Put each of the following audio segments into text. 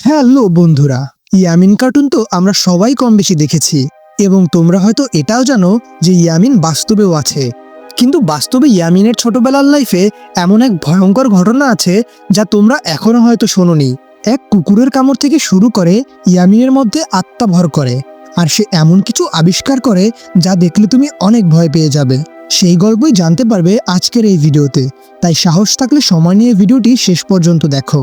Hello বন্ধুরা, Yamin cartoon তো আমরা সবাই কম বেশি দেখেছি, এবং তোমরা হয়তো এটাও জানো যে ইয়ামিন বাস্তবেও আছে। কিন্তু বাস্তবে ইয়ামিনের ছোটবেলার লাইফে এমন এক ভয়ঙ্কর ঘটনা আছে যা তোমরা এখনও হয়তো শোনোনি। এক কুকুরের কামড় থেকে শুরু করে ইয়ামিনের মধ্যে আত্মা ভর করে, আর সে এমন কিছু আবিষ্কার করে যা দেখলে তুমি অনেক ভয় পেয়ে যাবে। সেই গল্পই জানতে পারবে আজকের এই ভিডিওতে, তাই সাহস থাকলে সময় নিয়ে ভিডিওটি শেষ পর্যন্ত দেখো।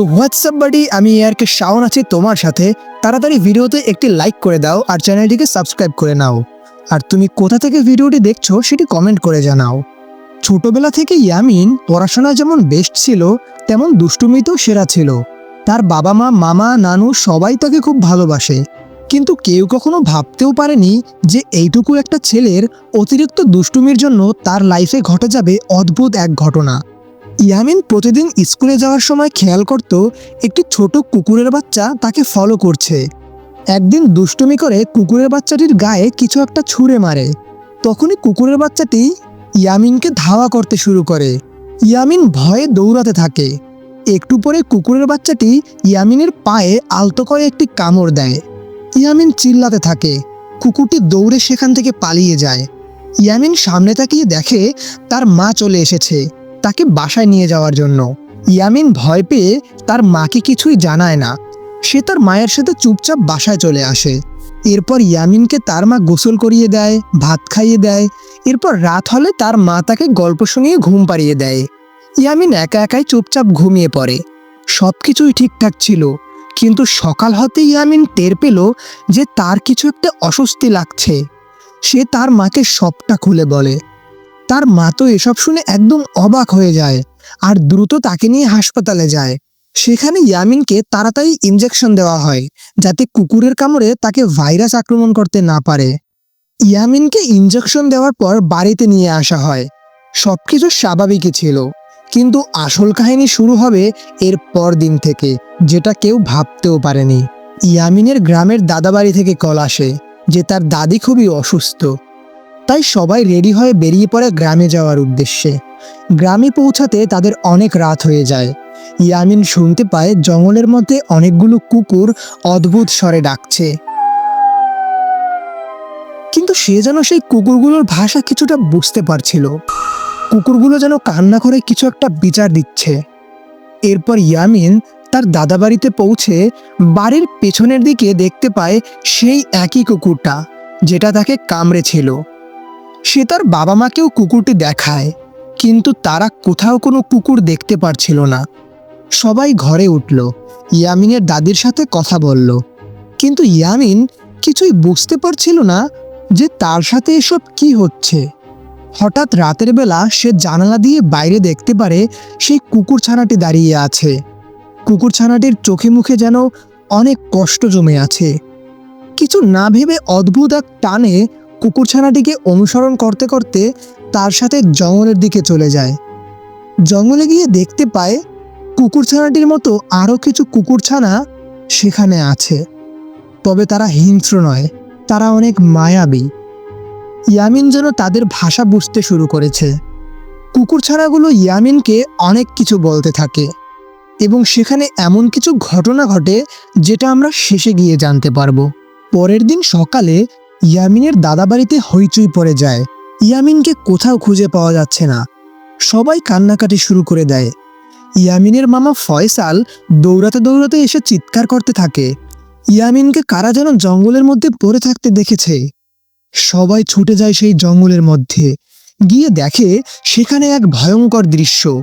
তো হোয়াটসঅ্যাপ বাডি, আমি এয়ারকে শাওন আছি তোমার সাথে। তাড়াতাড়ি ভিডিওতে একটি লাইক করে দাও আর চ্যানেলটিকে সাবস্ক্রাইব করে নাও। আর তুমি কোথা থেকে ভিডিওটি দেখছ সেটি কমেন্ট করে জানাও। ছোটবেলা থেকে ইয়ামিন পড়াশোনা যেমন বেস্ট ছিল, তেমন দুষ্টুমিতেও সেরা ছিল। তার বাবা মা মামা, নানু সবাই তাকে খুব ভালোবাসে। কিন্তু কেউ কখনো ভাবতেও পারেনি যে এইটুকু একটা ছেলের অতিরিক্ত দুষ্টুমির জন্য তার লাইফে ঘটে যাবে অদ্ভুত এক ঘটনা। ইয়ামিন প্রতিদিন স্কুলে যাওয়ার সময় খেয়াল করত, একটি ছোট কুকুরের বাচ্চা তাকে ফলো করছে। একদিন দুষ্টুমি করে কুকুরের বাচ্চাটির গায়ে কিছু একটা ছুঁড়ে মারে। তখনই কুকুরের বাচ্চাটি ইয়ামিনকে ধাওয়া করতে শুরু করে। ইয়ামিন ভয়ে দৌড়াতে থাকে। একটু পরে কুকুরের বাচ্চাটি ইয়ামিনের পায়ে আলতো করে একটি কামড় দেয়। ইয়ামিন চিল্লাতে থাকে। কুকুরটি দৌড়ে সেখান থেকে পালিয়ে যায়। ইয়ামিন সামনে তাকিয়ে দেখে তার মা চলে এসেছে। তাকে বাসায় নিয়ে যাওয়ার জন্য। ইয়ামিন ভয় পেয়ে তার মাকে কিছুই জানায় না। সে তার মায়ের সাথে চুপচাপ বাসায় চলে আসে। এরপর ইয়ামিনকে তার মা গোসল করিয়ে দেয়, ভাত খাইয়ে দেয়। এরপর রাত হলে তার মা তাকে গল্প শুনিয়ে ঘুম পাড়িয়ে দেয়। ইয়ামিন একা একাই চুপচাপ ঘুমিয়ে পড়ে। সব কিছুই ঠিকঠাক ছিল, কিন্তু সকাল হতে ইয়ামিন টের পেল যে তার কিছু একটা অস্বস্তি লাগছে। সে তার মাকে সবটা খুলে বলে। তার মা তো এসব শুনে একদম অবাক হয়ে যায় আর দ্রুত তাকে নিয়ে হাসপাতালে যায়। সেখানে ইয়ামিনকে তাড়াতাড়ি ইনজেকশন দেওয়া হয় যাতে কুকুরের কামড়ে তাকে ভাইরাস আক্রমণ করতে না পারে। ইয়ামিনকে ইনজেকশন দেওয়ার পর বাড়িতে নিয়ে আসা হয়। সব কিছু স্বাভাবিকই ছিল, কিন্তু আসল কাহিনী শুরু হবে এর পর দিন থেকে, যেটা কেউ ভাবতেও পারেনি। ইয়ামিনের গ্রামের দাদাবাড়ি থেকে কল আসে, যে তার দাদি খুবই অসুস্থ। তাই সবাই রেডি হয়ে বেরিয়ে পড়ে গ্রামে যাওয়ার উদ্দেশ্যে। গ্রামে পৌঁছাতে তাদের অনেক রাত হয়ে যায়। ইয়ামিন শুনতে পায় জঙ্গলের মধ্যে অনেকগুলো কুকুর অদ্ভুত স্বরে ডাকছে। কিন্তু সে যেন সেই কুকুরগুলোর ভাষা কিছুটা বুঝতে পারছিল। কুকুরগুলো যেন কান্না করে কিছু একটা বিচার দিচ্ছে। এরপর ইয়ামিন তার দাদাবাড়িতে পৌঁছে বাড়ির পেছনের দিকে দেখতে পায় সেই একই কুকুরটা, যেটা তাকে কামড়েছিল। সে তার বাবা মাকেও কুকুরটি দেখায়, কিন্তু তারা কোথাও কোনো কুকুর দেখতে পারছিল না। সবাই ঘরে উঠল। ইয়ামিনের দাদির সাথে কথা বলল। কিন্তু ইয়ামিন কিছুই বুঝতে পারছিল না যে তার সাথে এসব কি হচ্ছে। হঠাৎ রাতের বেলা সে জানালা দিয়ে বাইরে দেখতে পারে সেই কুকুর ছানাটি দাঁড়িয়ে আছে। কুকুর ছানাটির চোখে মুখে যেন অনেক কষ্ট জমে আছে। কিছু না ভেবে অদ্ভুত এক টানে কুকুরছানাটিকে অনুসরণ করতে করতে তার সাথে জঙ্গলের দিকে চলে যায়। জঙ্গলে গিয়ে দেখতে পায়, কুকুরছানাটির মতো আরও কিছু কুকুরছানা সেখানে আছে। তবে তারা হিংস্র নয়, তারা অনেক মায়াবী। ইয়ামিন যেন তাদের ভাষা বুঝতে শুরু করেছে। কুকুরছানাগুলো ইয়ামিনকে অনেক কিছু বলতে থাকে এবং সেখানে এমন কিছু ঘটনা ঘটে যেটা আমরা শেষে গিয়ে জানতে পারব। পরের দিন সকালে ইয়ামিনের দাদাবাড়িতে হইচই পড়ে যায়। ইয়ামিনকে কোথাও খুঁজে পাওয়া যাচ্ছে না। সবাই কান্নাকাটি শুরু করে দেয়। ইয়ামিনের মামা ফয়সাল দৌড়াতে দৌড়াতে এসে চিৎকার করতে থাকে। ইয়ামিনকে কারা যেন জঙ্গলের মধ্যে পড়ে থাকতে দেখেছে। সবাই ছুটে যায় সেই জঙ্গলের মধ্যে। গিয়ে দেখে সেখানে এক ভয়ঙ্কর দৃশ্য।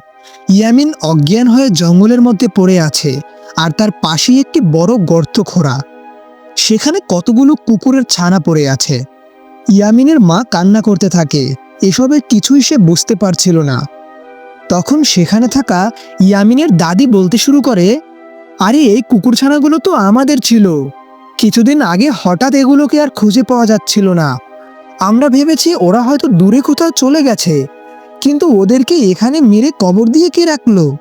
ইয়ামিন অজ্ঞান হয়ে জঙ্গলের মধ্যে পড়ে আছে আর তার পাশেই একটি বড় গর্ত খোঁড়া সেখানে কতগুলো কুকুরের ছানা পড়ে আছে। ইয়ামিনের মা কান্না করতে থাকে। এসবের কিছুই সে বুঝতে পারছিল না। তখন সেখানে থাকা ইয়ামিনের দাদি বলতে শুরু করে, আরে, এই কুকুরছানাগুলো তো আমাদের ছিল। কিছুদিন আগে হঠাৎ এগুলোকে আর খুঁজে পাওয়া যাচ্ছিল না। আমরা ভেবেছি ওরা হয়তো দূরে কোথাও চলে গেছে। কিন্তু ওদেরকে এখানে মেরে কবর দিয়ে কে রাখল?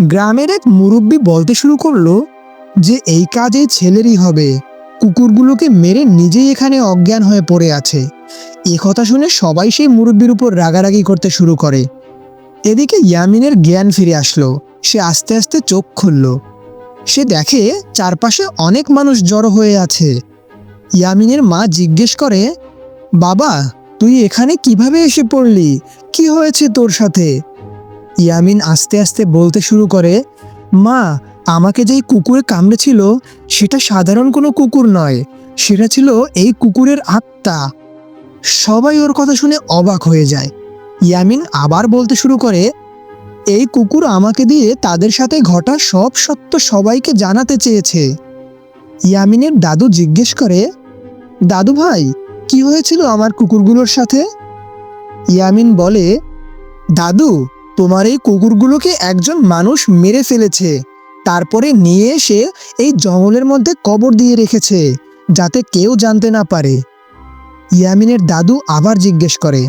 গ্রামের এক মুরব্বী বলতে শুরু করল যে, এই কাজ এই ছেলেরই হবে। কুকুরগুলোকে মেরে নিজেই এখানে অজ্ঞান হয়ে পড়ে আছে। এ কথা শুনে সবাই সেই মুরব্বীর উপর রাগারাগি করতে শুরু করে। এদিকে ইয়ামিনের জ্ঞান ফিরে আসলো। সে আস্তে আস্তে চোখ খুলল। সে দেখে চারপাশে অনেক মানুষ জড়ো হয়ে আছে। ইয়ামিনের মা জিজ্ঞেস করে, বাবা, তুই এখানে কীভাবে এসে পড়লি? কি হয়েছে তোর সাথে? ইয়ামিন আস্তে আস্তে বলতে শুরু করে, মা আমাকে যেই কুকুরে কামড়েছিল, সেটা সাধারণ কোনো কুকুর নয়, সেটা ছিল এই কুকুরের আত্মা। সবাই ওর কথা শুনে অবাক হয়ে যায়। ইয়ামিন আবার বলতে শুরু করে, এই কুকুর আমাকে দিয়ে তাদের সাথে ঘটা সব সত্য সবাইকে জানাতে চেয়েছে। ইয়ামিনের দাদু জিজ্ঞেস করে, দাদু ভাই, কি হয়েছিল আমার কুকুরগুলোর সাথে? ইয়ামিন বলে, দাদু, তোমার এই কুকুরগুলোকে একজন মানুষ মেরে ফেলেছে। তারপরে নিয়ে এসে এই জঙ্গলের মধ্যে কবর দিয়ে রেখেছে, যাতে কেউ জানতে না পারে। ইয়ামিনের দাদু আবার জিজ্ঞেস করে,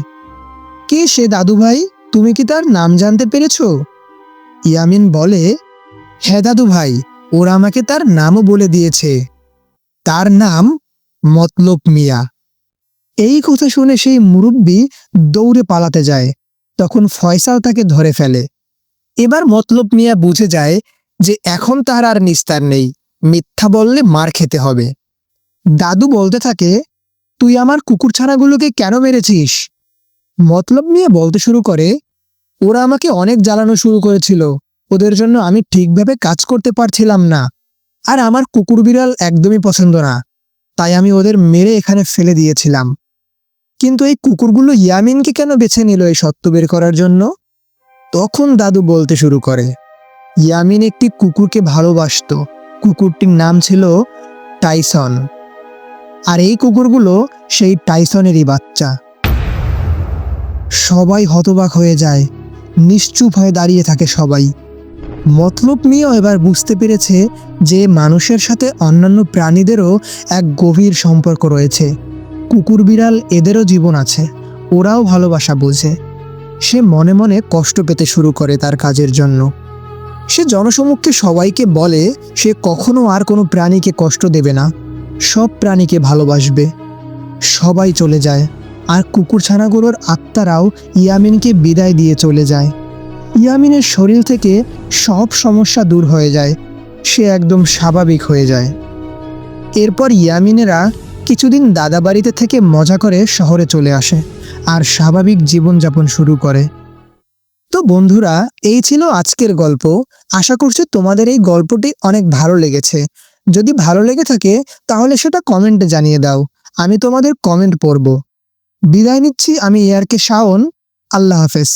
কে সে দাদু ভাই? তুমি কি তার নাম জানতে পেরেছ? ইয়ামিন বলে হ্যাঁ দাদু ভাই, ওরা আমাকে তার নামও বলে দিয়েছে। তার নাম মতলব মিয়া। এই কথা শুনে সেই মুরব্বী দৌড়ে পালাতে যায়, তখন ফয়সাল তাকে ধরে ফেলে। এবার মতলব মিয়া বুঝে যায় যে এখন তার আর নিস্তার নেই। মিথ্যা বললে মার খেতে হবে। দাদু বলতে থাকে, তুই আমার কুকুরছানাগুলোকে কেন মেরেছিস? মতলব নিয়ে বলতে শুরু করে, ওরা আমাকে অনেক জ্বালানো শুরু করেছিল। ওদের জন্য আমি ঠিকভাবে কাজ করতে পারছিলাম না। আর আমার কুকুর বিড়াল একদমই পছন্দ না। তাই আমি ওদের মেরে এখানে ফেলে দিয়েছিলাম। কিন্তু এই কুকুরগুলো ইয়ামিনকে কেন বেছে নিল এই সত্য বের করার জন্য? তখন দাদু বলতে শুরু করে ইয়ামিন একটি কুকুরকে ভালোবাসতো। কুকুরটির নাম ছিল টাইসন। আর এই কুকুরগুলো সেই টাইসনেরই বাচ্চা। সবাই হতবাক হয়ে যায়। নিশ্চুপ হয়ে দাঁড়িয়ে থাকে সবাই। মতলব নিয়েও এবার বুঝতে পেরেছে যে মানুষের সাথে অন্যান্য প্রাণীদেরও এক গভীর সম্পর্ক রয়েছে। কুকুর বিড়াল এদেরও জীবন আছে। ওরাও ভালোবাসা বোঝে। সে মনে মনে কষ্ট পেতে শুরু করে তার কাজের জন্য। সে জনসমক্ষে সবাইকে বলে, সে কখনো আর কোনো প্রাণীকে কষ্ট দেবে না। সব প্রাণীকে ভালোবাসবে। সবাই চলে যায়। আর কুকুরছানাগুলোর আত্মারাও ইয়ামিনকে বিদায় দিয়ে চলে যায়। ইয়ামিনের শরীর থেকে সব সমস্যা দূর হয়ে যায়। সে একদম স্বাভাবিক হয়ে যায়। এরপর ইয়ামিনেরা কিছুদিন দাদা বাড়িতে থেকে মজা করে শহরে চলে আসে। আর স্বাভাবিক জীবনযাপন শুরু করে। তো বন্ধুরা, এই ছিল আজকের গল্প। আশা করছি তোমাদের এই গল্পটি অনেক ভালো লেগেছে। যদি ভালো লেগে থাকে, তাহলে সেটা কমেন্টে জানিয়ে দাও। আমি তোমাদের কমেন্ট পড়ব। বিদায় নিচ্ছি আমি এয়ারকে শাওন। আল্লাহ হাফেজ।